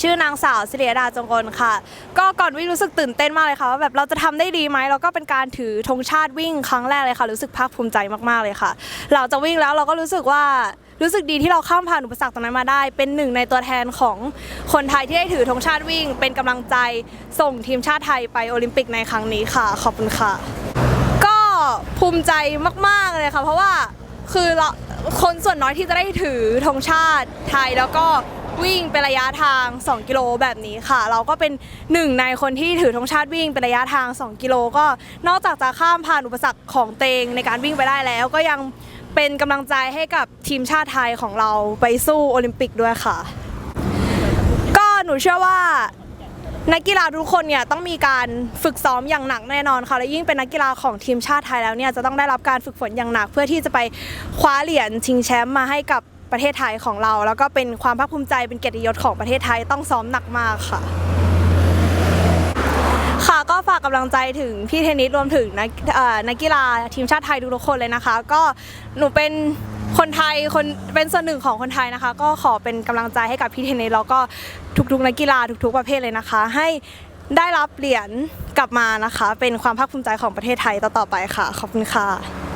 ชื่อนางสาวสิริดาจงกลค่ะ ก็ก่อนวิ่งรู้สึกตื่นเต้นมากเลยค่ะว่าแบบเราจะทำได้ดีไหมแล้วก็เป็นการถือธงชาติวิ่งครั้งแรกเลยค่ะ รู้สึกภาคภูมิใจมากๆเลยค่ะ เราจะวิ่งแล้วเราก็รู้สึกว่ารู้สึกดีที่เราข้ามผ่านอุปสรรคตรงนั้นมาได้ เป็นหนึ่งในตัวแทนของคนไทยที่ได้ถือธงชาติวิ่ง เป็นกำลังใจส่งทีมชาติไทยไปโอลิมปิกในครั้งนี้ค่ะ ขอบคุณค่ะ ก็ภูมิใจมากๆเลยค่ะ เพราะว่าคือคนส่วนน้อยที่จะได้ถือธงชาติไทยแล้วก็ วิ่งเป็นระยะทาง 2 กิโลแบบนี้ค่ะ เราก็เป็นหนึ่งในคนที่ถือธงชาติวิ่งเป็นระยะทาง 2 กิโลก็นอกจากจะข้ามผ่านอุปสรรคของเตงในการวิ่งไปได้แล้ว ก็ยังเป็นกำลังใจให้กับทีมชาติไทยของเราไปสู้โอลิมปิกด้วยค่ะ ก็หนูเชื่อว่านักกีฬาทุกคนเนี่ยต้องมีการฝึกซ้อมอย่างหนักแน่นอนค่ะและยิ่งเป็นนักกีฬาของทีมชาติไทยแล้วเนี่ยจะต้องได้รับการฝึกฝนอย่างหนัก เพื่อที่จะไปคว้าเหรียญชิงแชมป์มาให้กับ ประเทศไทยของเรา แล้วก็เป็นความภาคภูมิใจเป็นเกียรติยศของประเทศไทยต้องซ้อมหนักมากค่ะ ค่ะก็ฝากกำลังใจถึงพี่เทนนิสรวมถึงนักเอ่อนักกีฬาทีมชาติไทยทุกๆคนเลยนะคะ ก็หนูเป็นคนไทยคนเป็นส่วนหนึ่งของคนไทยนะคะ ก็ขอเป็นกำลังใจให้กับพี่เทนนิสแล้วก็ทุกๆนักกีฬาทุกๆประเภทเลยนะคะ ให้ได้รับเหรียญกลับมานะคะ เป็นความภาคภูมิใจของประเทศไทยต่อๆไปค่ะขอบคุณค่ะ